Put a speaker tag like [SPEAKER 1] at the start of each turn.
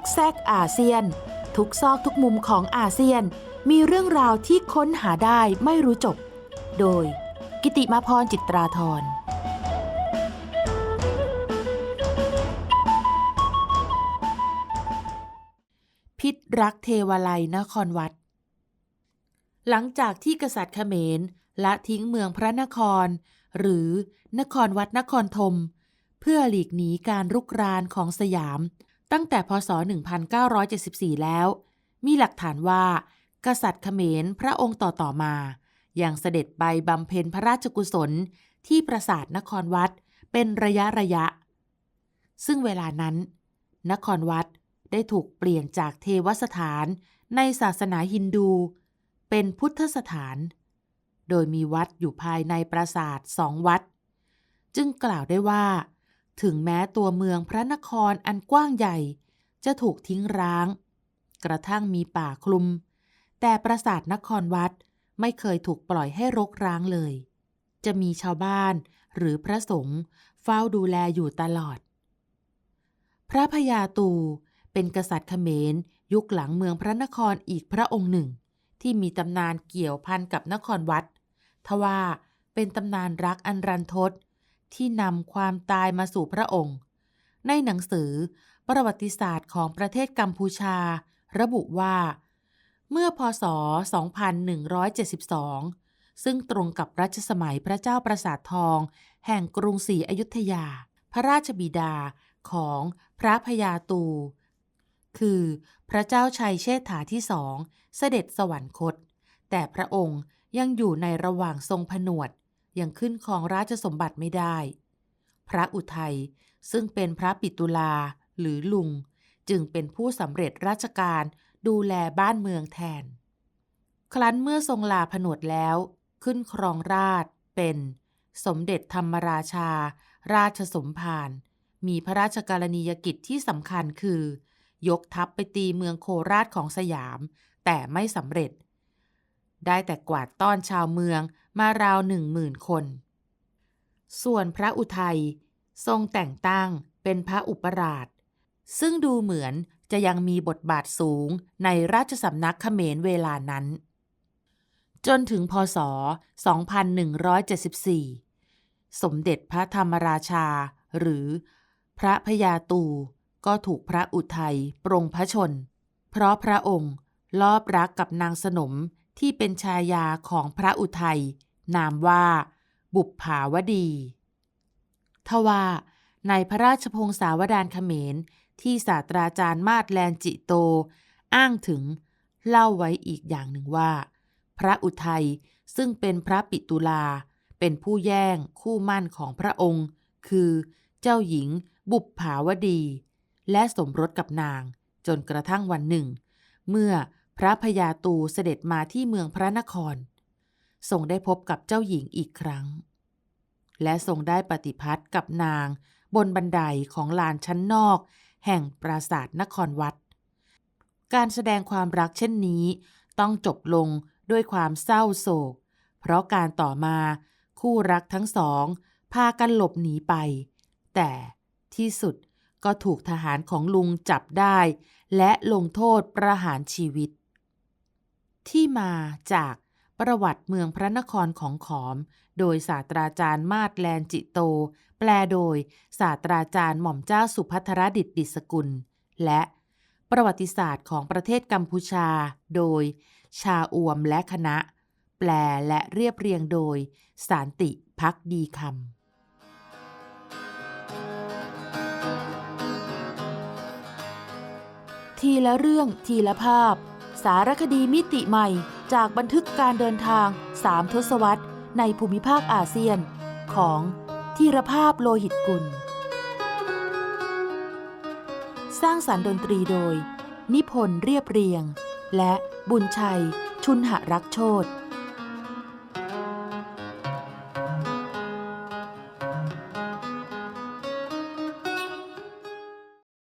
[SPEAKER 1] อกแซกอาเซียน ทุกซอกทุกมุมของอาเซียน มีเรื่องราวที่ค้นหาได้ไม่รู้จบ โดย กิติมาพรจิตราธรพิษรักเทวาลัยนครวัด หลังจากที่กษัตริย์เขมรละทิ้งเมืองพระนคร หรือนครวัดนครธมเพื่อหลีกหนีการรุกรานของสยาม ตั้งแต่พศ 1974 แล้ว มีหลักฐานว่า กษัตริย์เขมรพระองค์ต่อๆมายังเสด็จไปบำเพ็ญพระราชกุศลที่ปราสาทนครวัดเป็นระยะระยะ ซึ่งเวลานั้น นครวัดได้ถูกเปลี่ยนจากเทวสถานในศาสนาฮินดู เป็นพุทธสถาน โดยมีวัดอยู่ภายในปราสาทสองวัด จึงกล่าวได้ว่า ถึงแม้ตัวเมืองพระนครอันกว้างใหญ่ จะถูกทิ้งร้าง กระทั่งมีป่าคลุม แต่ปราสาทนครวัดไม่เคยถูกปล่อยให้รกร้างเลย จะมีชาวบ้านหรือพระสงฆ์เฝ้าดูแลอยู่ตลอด พระพญาตูเป็นกษัตริย์เขมรยุคหลังเมืองพระนครอีกพระองค์หนึ่ง ที่มีตำนานเกี่ยวพันกับนครวัดทว่าเป็นตำนานรักอันรันทด ที่นำความตายมาสู่พระองค์ ในหนังสือประวัติศาสตร์ของประเทศกัมพูชา ระบุว่า เมื่อพศ 2172 ซึ่งตรงกับรัชสมัยพระเจ้าประสาททอง แห่งกรุงศรีอยุธยา พระราชบิดาของพระพญาตู คือพระเจ้าชัยเชษฐาที่สองเสด็จสวรรคต แต่พระองค์ยังอยู่ในระหว่างทรงผนวด ยังขึ้นครองราชสมบัติไม่ได้ พระอุทัยซึ่งเป็นพระปิตุลาหรือลุง จึงเป็นผู้สำเร็จราชการดูแลบ้านเมืองแทน ครั้นเมื่อทรงลาผนวดแล้ว ขึ้นครองราชเป็น สมเด็จธรรมราชา ราชสมภารมีพระราชกรณียกิจที่สำคัญคือ ยกทัพไปตีเมืองโคราชของสยาม แต่ไม่สำเร็จ ได้แต่กวาดต้อนชาวเมือง มาราวหนึ่งหมื่นคน ส่วนพระอุทัยทรงแต่งตั้งเป็นพระอุปราช ซึ่งดูเหมือนจะยังมีบทบาทสูงในราชสำนักเขมรเวลานั้น จนถึงพศ 2174 สมเด็จพระธรรมราชา หรือพระพญาตูก็ถูกพระอุทัยปรงพระชน เพราะพระองค์ลอบรักกับนางสนม ที่เป็นชายาของพระอุทัย นามว่า บุปผาวดี ทว่าในพระราชพงศาวดารเขมร ที่ศาสตราจารย์มาดแลนจิโต อ้างถึงเล่าไว้อีกอย่างหนึ่งว่า พระอุทัยซึ่งเป็นพระปิตุลา เป็นผู้แย่งคู่มั่นของพระองค์ คือเจ้าหญิงบุปผาวดี และสมรสกับนาง จนกระทั่งวันหนึ่ง เมื่อ พระพญาตูเสด็จมาที่เมืองพระนคร ทรงได้พบกับเจ้าหญิงอีกครั้ง และทรงได้ปฏิพัติกับนางบนบันไดของลานชั้นนอก แห่งปราสาทนครวัด การแสดงความรักเช่นนี้ ต้องจบลงด้วยความเศร้าโศก เพราะการต่อมาคู่รักทั้งสอง พากันหลบหนีไป แต่ที่สุดก็ถูกทหารของลุงจับได้ และลงโทษประหารชีวิต ที่มาจากประวัติเมืองพระนครของขอม โดยศาสตราจารย์มาดแลนจิโต แปลโดยศาสตราจารย์หม่อมเจ้าสุพัทรดิษฐ์ดิสกุล และประวัติศาสตร์ของประเทศกัมพูชา โดย ชาอวมและคณะ แปลและเรียบเรียงโดย สารติพักดีคำทีละเรื่องทีละภาพ สารคดีมิติใหม่จากบันทึกการเดินทางสามทศวรรษในภูมิภาคอาเซียน ของธีรภาพโลหิตกุล สร้างสารรค์ดนตรีโดย นิพนธ์เรียบเรียง และบุญชัย ชุนหรักโชต